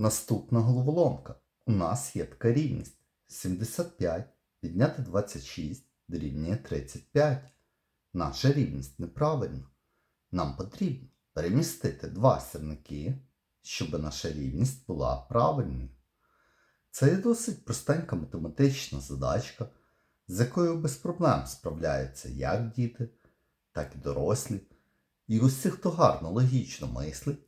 Наступна головоломка. У нас є така рівність. 75 відняти 26 дорівнює 35. Наша рівність неправильна. Нам потрібно перемістити два сірники, щоб наша рівність була правильною. Це є досить простенька математична задачка, з якою без проблем справляються як діти, так і дорослі. І усі, хто гарно логічно мислить,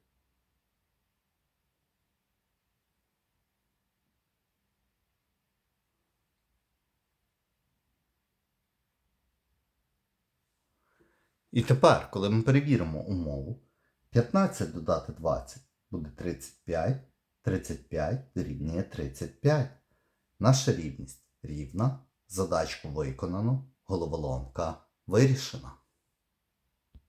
І тепер, коли ми перевіримо умову, 15 додати 20 буде 35, 35 дорівнює 35. Наша рівність рівна, задачку виконано, головоломка вирішена.